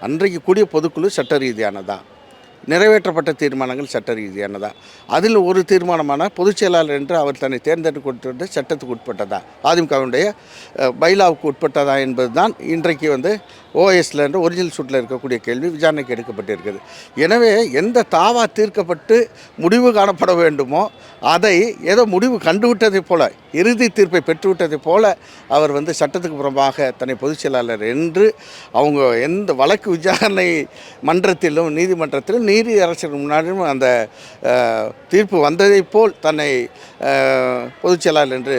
அன்றைக்கு கூடிய பொதுக்குழு சட்ட ரீதியானதா? நிறைவேற்றப்பட்ட தீர்மானங்கள் சட்ட ரீதியானதா? அதில் ஒரு தீர்மானமான பொதுச் செயலாளர் என்று அவர் தன்னை தேர்ந்தெடுக்கப்பட்டு சட்டத்துக்கு உட்பட்டதா? அதிமுகவினுடைய பைலாவுக்கு உட்பட்டதா என்பது தான் இன்றைக்கு வந்து ஓஎஸ்ல என்ற ஒரிஜினல் சூட்டில் இருக்கக்கூடிய கேள்வி விசாரணைக்கு எடுக்கப்பட்டிருக்குது எனவே எந்த தாவா தீர்க்கப்பட்டு முடிவு காணப்பட வேண்டுமோ அதை ஏதோ முடிவு கண்டுவிட்டதைப் போல இறுதி தீர்ப்பை பெற்றுவிட்டதைப் போல அவர் வந்து சட்டத்துக்கு புறம்பாக தன்னை பொதுச் செயலாளர் என்று அவங்க எந்த வழக்கு விசாரணை மன்றத்திலும் நீதிமன்றத்திலும் நீதி அரசர் முன்னாடியும் அந்த தீர்ப்பு வந்ததைப் போல் தன்னை அஹ், பொதுச் செயலாளர் என்று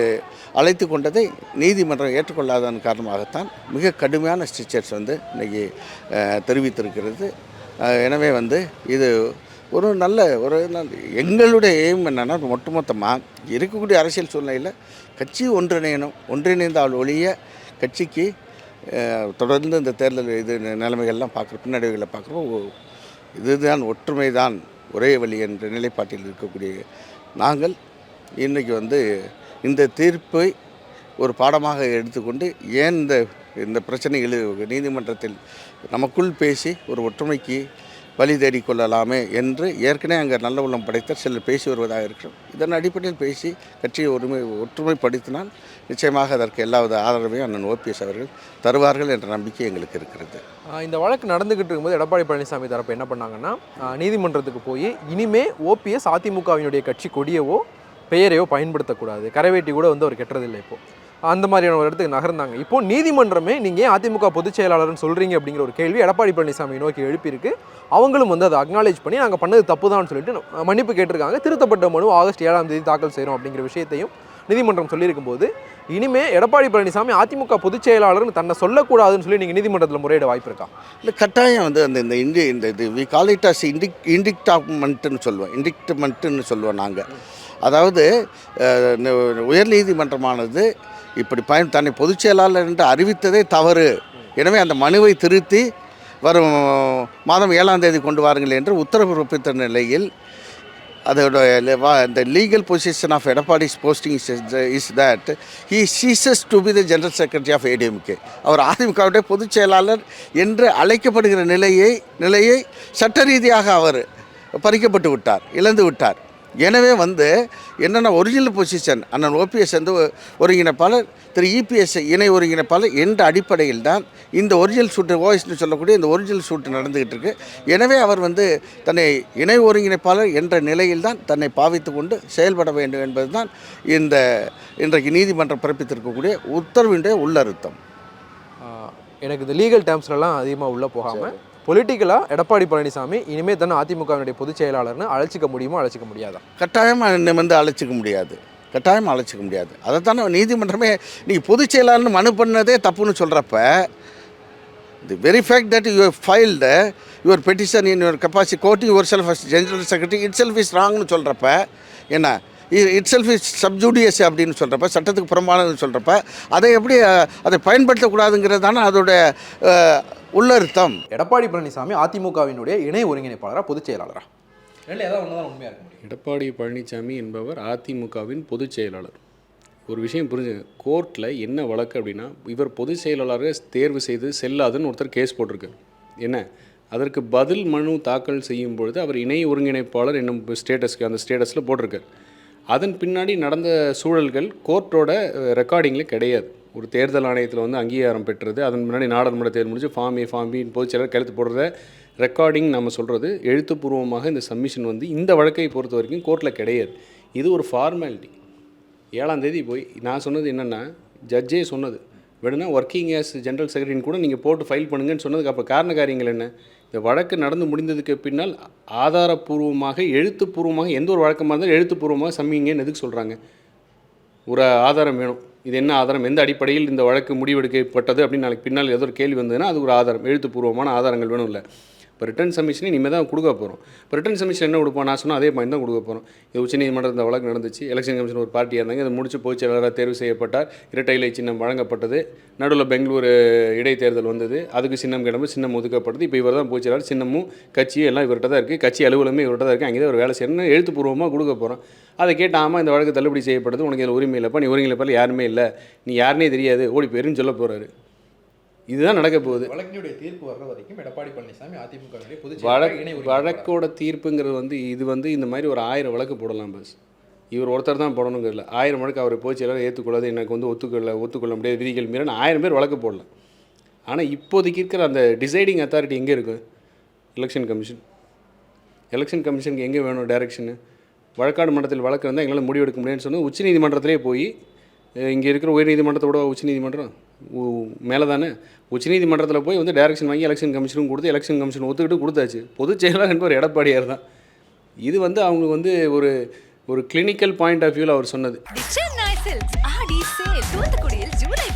அழைத்து கொண்டதை நீதிமன்றம் ஏற்றுக்கொள்ளாதன் காரணமாகத்தான் மிக கடுமையான ஸ்ட்ரிக்சர்ஸ் வந்து இன்றைக்கி தெரிவித்திருக்கிறது. எனவே வந்து இது ஒரு நல்ல ஒரு நல்ல- எங்களுடைய எய்ம் என்னென்னா ஒட்டுமொத்தமாக இருக்கக்கூடிய அரசியல் சூழ்நிலையில் கட்சி ஒன்றிணையணும். ஒன்றிணைந்தால் ஒழிய கட்சிக்கு தொடர்ந்து இந்த தேர்தல் இது நிலைமைகள்லாம் பார்க்குற பின்னடைவுகளை பார்க்குறோம் இதுதான் ஒற்றுமை தான் ஒரே வழி என்ற நிலைப்பாட்டில் இருக்கக்கூடிய நாங்கள் இன்றைக்கி வந்து இந்த தீர்ப்பை ஒரு பாடமாக எடுத்துக்கொண்டு ஏன் இந்த இந்த பிரச்சனை எழு நீதிமன்றத்தில் நமக்குள் பேசி ஒரு ஒற்றுமைக்கு வழி தேடிக்கொள்ளலாமே என்று ஏற்கனவே அங்கே நல்ல உள்ளம் படைத்த சிலர் பேசி வருவதாக இருக்கிறோம். இதன் அடிப்படையில் பேசி கட்சியை ஒருமை ஒற்றுமைப்படுத்தினால் நிச்சயமாக அதற்கு எல்லாவித ஆதரவையும் அண்ணன் ஓபிஎஸ் அவர்கள் தருவார்கள் என்ற நம்பிக்கை எங்களுக்கு இருக்கிறது. இந்த வழக்கு நடந்துகிட்டு இருக்கும்போது எடப்பாடி பழனிசாமி தரப்பு என்ன பண்ணாங்கன்னா நீதிமன்றத்துக்கு போய் இனிமே ஓபிஎஸ் அதிமுகவினுடைய கட்சி கொடியவோ பெயரையோ பயன்படுத்தக்கூடாது. கரைவேட்டி கூட வந்து அவர் கெட்டதில்லை இப்போது அந்த மாதிரியான ஒரு இடத்துக்கு நகர்ந்தாங்க. இப்போ நீதிமன்றமே நீங்கள் ஏன் அதிமுக பொதுச் செயலாளர்னு சொல்கிறீங்க அப்படிங்கிற ஒரு கேள்வி எடப்பாடி பழனிசாமி நோக்கி எழுப்பியிருக்கு. அவங்களும் வந்து அதை அக்னாலேஜ் பண்ணி நாங்கள் பண்ணது தப்பு தான் சொல்லிட்டு மன்னிப்பு கேட்டிருக்காங்க. திருத்தப்பட்ட மனு ஆகஸ்ட் ஏழாம் தேதி தாக்கல் செய்கிறோம் அப்படிங்கிற விஷயத்தையும் நீதிமன்றம் சொல்லியிருக்கும் போது இனிமே எடப்பாடி பழனிசாமி அதிமுக பொதுச் செயலாளர்னு தன்னை சொல்லக்கூடாதுன்னு சொல்லி நீங்கள் நீதிமன்றத்தில் முறையிட வாய்ப்பு இருக்கா இல்லை கட்டாயம் வந்து அந்த இந்த இண்டி இந்த இது we call it as indict இண்டிக்டாமெண்ட்டுன்னு சொல்லுவோம். இண்டிக்டமெண்ட்டுன்னு சொல்லுவோம் நாங்கள் அதாவது உயர்நீதிமன்றமானது இப்படி பயன் தன்னை பொதுச் செயலாளர் என்று அறிவித்ததே தவறு. எனவே அந்த மனுவை திருத்தி வரும் மாதம் ஏழாம் தேதி கொண்டு வாருங்கள் என்று உத்தரவு பிறப்பித்த நிலையில் அதோட இந்த வா- position of Edappadi posting is that he ceases to be the general secretary of ADMK அவர் அதிமுகவுடைய பொதுச் செயலாளர் என்று அழைக்கப்படுகிற நிலையை நிலையை சட்ட ரீதியாக அவர் பறிக்கப்பட்டு விட்டார் இழந்து விட்டார். எனவே வந்து என்னென்ன ஒரிஜினல் பொசிஷன் அண்ணன் ஓபிஎஸ் வந்து ஒருங்கிணைப்பாளர் திரு இபிஎஸ் இணை ஒருங்கிணைப்பாளர் என்ற அடிப்படையில் தான் இந்த ஒரிஜினல் ஷூட்டு ஓஎஸ்னு சொல்லக்கூடிய இந்த ஒரிஜினல் ஷூட்டு நடந்துகிட்டு இருக்கு. எனவே அவர் வந்து தன்னை இணை ஒருங்கிணைப்பாளர் என்ற நிலையில் தான் தன்னை பாவித்து கொண்டு செயல்பட வேண்டும் என்பதுதான் இந்த இன்றைக்கு நீதிமன்றம் பிறப்பித்திருக்கக்கூடிய உத்தரவினுடைய உள்ளர்த்தம் எனக்கு இந்த லீகல் டேர்ம்ஸ்லாம் அதிகமாக உள்ளே போகாமல் பொலிட்டிக்கலாக எடப்பாடி பழனிசாமி இனிமேல் தானே அதிமுகவினுடைய பொதுச் செயலாளர்னு அழைச்சிக்க முடியுமோ அழைச்சிக்க முடியாதா? கட்டாயமாக என்னை வந்து அழைச்சிக்க முடியாது. கட்டாயமாக அழைச்சிக்க முடியாது. அதைத்தானே நீதிமன்றமே நீ பொதுச் செயலாளர்னு மனு பண்ணதே தப்புன்னு சொல்கிறப்ப the very fact that you filed your petition in your capacity quoting your self as general secretary it self is ராங்னு சொல்கிறப்ப என்ன இட் செல்ஃப் இஸ் சப்ஜூடியஸ் அப்படின்னு சொல்கிறப்ப சட்டத்துக்கு புறம்பானதுன்னு சொல்கிறப்ப அதை எப்படி அதை பயன்படுத்தக்கூடாதுங்கிறது தானே அதோட அஹ், உள்ளர்த்தம். எடப்பாடி பழனிசாமி அதிமுகவினுடைய இணை ஒருங்கிணைப்பாளரா பொதுச் செயலாளரா? ரெண்டு ஏதாவது ஒன்று தான் உண்மையாக இருக்க முடியும். எடப்பாடி பழனிசாமி என்பவர் அதிமுகவின் பொதுச் செயலாளர். ஒரு விஷயம் புரிஞ்சுங்க கோர்ட்டில் என்ன வழக்கு அப்படின்னா இவர் பொதுச் செயலாளரை தேர்வு செய்து செல்லாதுன்னு ஒருத்தர் கேஸ் போட்டிருக்காரு. என்ன? அதற்கு பதில் மனு தாக்கல் செய்யும் பொழுது அவர் இணை ஒருங்கிணைப்பாளர் என்னும் ஸ்டேட்டஸ்க்கு அந்த ஸ்டேட்டஸில் போட்டிருக்காரு. அதன் பின்னாடி நடந்த சூழல்கள் கோர்ட்டோட ரெக்கார்டிங்கில் கிடையாது. ஒரு தேர்தல் ஆணையத்தில் வந்து அங்கீகாரம் பெற்றது அதன் முன்னாடி நாடாளுமன்ற தேர்தல் முடிஞ்சு ஃபார்ம் ஏ ஃபார்ம் பின்னு கழுத்து போடுறத ரெக்கார்டிங் நம்ம சொல்கிறது எழுத்துப்பூர்வமாக இந்த சப்மிஷன் வந்து இந்த வழக்கை பொறுத்த வரைக்கும் கோர்ட்டில் கிடையாது. இது ஒரு ஃபார்மாலிட்டி ஏழாம் தேதி போய் நான் சொன்னது என்னென்னா ஜட்ஜே சொன்னது. வேணும்னா ஒர்க்கிங் ஆஸ் ஜென்ரல் செக்ரட்டரின்னு கூட நீங்கள் போட்டு ஃபைல் பண்ணுங்கன்னு சொன்னதுக்கு அப்போ காரண காரியங்கள் என்ன? இந்த வழக்கு நடந்து முடிந்ததுக்கு பின்னால் ஆதாரப்பூர்வமாக எழுத்துப்பூர்வமாக எந்த ஒரு வழக்கமாக இருந்தாலும் எழுத்துப்பூர்வமாக சம்மிங்கன்னு எதுக்கு சொல்கிறாங்க ஒரு ஆதாரம் வேணும். இது என்ன ஆதாரம்? எந்த அடிப்படையில் இந்த வழக்கு முடிவெடுக்கப்பட்டது? அப்படின்னு நாளைக்கு பின்னால் ஏதோ ஒரு கேள்வி வந்ததுன்னா அது ஒரு ஆதாரம். எழுத்துப்பூர்வமான ஆதாரங்கள் வேணும் இல்லை இப்போ ரிட்டர்ன் சப்மிஷன் இனிமேல் தான் கொடுக்க போகிறோம். இப்போ ரிட்டர்ன் சப்மிஷன் என்ன கொடுப்போம்? நான் சொன்னால் அதே பாயிண்ட் தான் கொடுக்க போகிறோம். இது உச்சநீதிமன்றம் இந்த வழக்கு நடந்துச்சு. எலெக்ஷன் கமிஷன் ஒரு பார்ட்டியாக இருந்தாங்க. அதை முடிச்சு பொதுச்செயலாளராக தேர்வு செய்யப்பட்டார். இரட்டைலை சின்னம் வழங்கப்பட்டது. நடுவில் பெங்களூர் இடைத்தேர்தல் வந்தது. அதுக்கு சின்னம் கிளம்பு சின்னம் ஒதுக்கப்பட்டது இப்போ இவர் தான் பொதுச்செயலாளர் சின்னமும் கட்சியும் எல்லாம் இவர்கிட்ட தான் இருக்குது கட்சி அலுவலகமே இவர்கிட்ட தான் இருக்குது அங்கே தான் ஒரு வேலை செய்யணும்னு எழுத்துப்பூர்வமாக கொடுக்க போகிறோம். அதை கேட்டு ஆமாம் இந்த வழக்கு தள்ளுபடி செய்யப்பட்டது. உனக்கு இதில் உரிமை இல்லைப்பா. நீ உரிமை இல்லைப்பா யாருமே இல்லை. நீ யாருனே தெரியாது. ஓடி போயிருன்னு சொல்ல போகிறாரு இதுதான் நடக்க போகுது. வழக்கினுடைய தீர்ப்பு வர்ற வரைக்கும் எடப்பாடி பழனிசாமி பொதுச் வழக்கு வழக்கோட தீர்ப்புங்கிறது வந்து இது வந்து இந்த மாதிரி ஒரு ஆயிரம் வழக்கு போடலாம் பஸ் இவர் ஒருத்தர் தான் போடணுங்கிறல ஆயிரம் வழக்கு அவர் போய் எல்லாரும் ஏற்றுக்கொள்ளாது எனக்கு வந்து ஒத்துக்கொள்ள ஒத்துக்கொள்ள முடியாது விதிகள் மீறன்னு ஆயிரம் பேர் வழக்கு போடலாம். ஆனால் இப்போதைக்கு இருக்கிற அந்த டிசைடிங் அத்தாரிட்டி எங்கே இருக்குது எலெக்ஷன் கமிஷன் எலெக்ஷன் கமிஷனுக்கு எங்கே வேணும் டைரக்ஷனு வழக்காடு மன்றத்தில் வழக்கு இருந்தால் எங்களால் முடிவெடுக்க முடியும்னு சொன்னால் உச்சநீதிமன்றத்திலே போய் இங்கே இருக்கிற உயர்நீதிமன்றத்தோட உச்சநீதிமன்றம் மேலே தானே உச்சநீதிமன்றத்தில் போய் வந்து டைரக்ஷன் வாங்கி எலெக்ஷன் கமிஷனும் கொடுத்து எலெக்ஷன் கமிஷன் ஒத்துக்கிட்டு கொடுத்தாச்சு. பொதுச் செயலாளர் என்பவர் எடப்பாடியார் தான். இது வந்து அவங்க வந்து ஒரு ஒரு கிளினிக்கல் பாயிண்ட் ஆஃப் வியூவில் அவர் சொன்னது. தூத்துக்குடியில் ஜூலை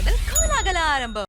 முதல் கோலாகல ஆரம்பம்.